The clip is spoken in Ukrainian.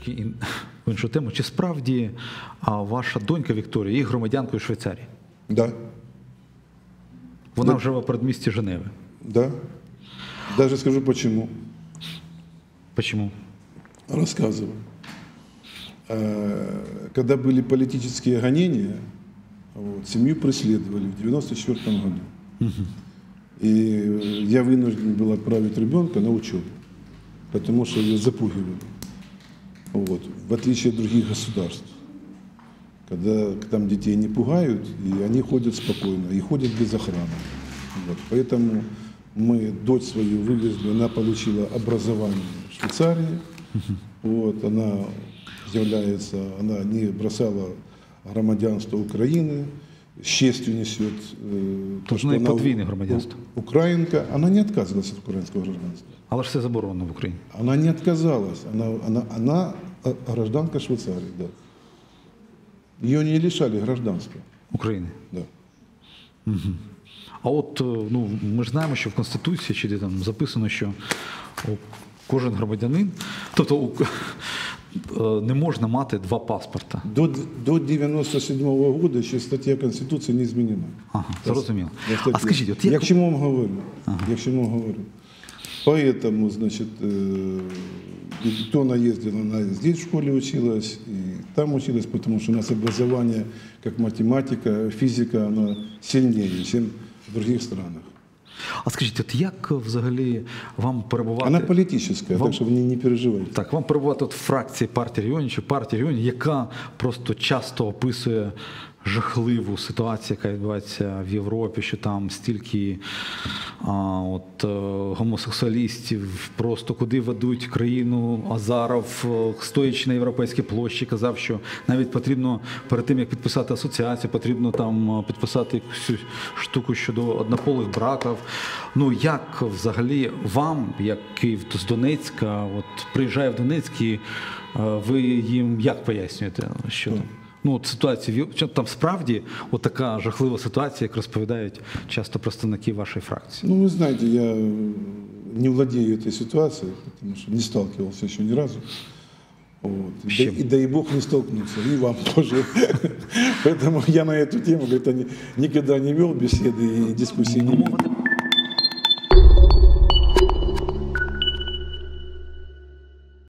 трошки ін- в іншу тему. Чи справді а, ваша донька Вікторія є громадянкою Швейцарії? Да, Вона Да. живе в передмісті Женеви. да. Даже скажу почему. Почему? Рассказываю. Э, Когда были политические гонения, вот, семью преследовали в 94 году. И э, я вынужден был отправить ребенка на учебу, потому что ее запугивали. Вот, в отличие от других государств. Когда там детей не пугают, и они ходят спокойно, и ходят без охраны. Вот, поэтому мы дочь свою вывезли, она получила образование в Швейцарии. Вот, она является, она не бросала громадянство Украины, с честью несет э, то, Тобто в неї она подвійне у- громадянство. у- Украинка, она не отказывалась от украинского гражданства. Але ж це заборонено в Україні. Она не отказалась, она, она, она э, гражданка Швейцарии, да. Ее не лишали гражданства, України. да. А от е, ну, ми ж знаємо, що в Конституції чи де там записано, що о, кожен громадянин, тобто у- е, не можна мати два паспорта. До, до 97 года еще статья Конституции не изменена. Ага, зрозуміло. А скажіть, от як к чему вам говорю? Я к чему говорю? Поэтому, значит, и то она ездила, она здесь в школе училась, и там училась, потому что у нас образование, как математика, физика, она сильнее, чем в других странах. А скажіть, от як взагалі вам перебувати? Она політична, Вам- так що вони не, не переживайте. Так, вам перебувати от в фракції партії регіонів чи партії регіонів, яка просто часто описує жахливу ситуацію, яка відбувається в Європі, що там стільки а, от, е, гомосексуалістів, просто куди ведуть країну. Азаров, е, стоячи на європейській площі, казав, що навіть потрібно перед тим, як підписати асоціацію, потрібно там е, підписати якусь штуку щодо однополих браків. Ну як взагалі вам, як Київ з Донецька, от приїжджає в Донецьк і ви їм як пояснюєте, що там? Ну, от ситуація, в- що там справді от така жахлива ситуація, як розповідають часто представники вашої фракції. Ну, вы знаете, я э, не владею этой ситуацией, потому что не сталкивался еще ни разу. Вот. И, С да, чем? и дай бог не столкнуться, и вам тоже. Поэтому я на эту тему говорит, не- никогда не вел беседы и дискуссии не Ну, вел. мова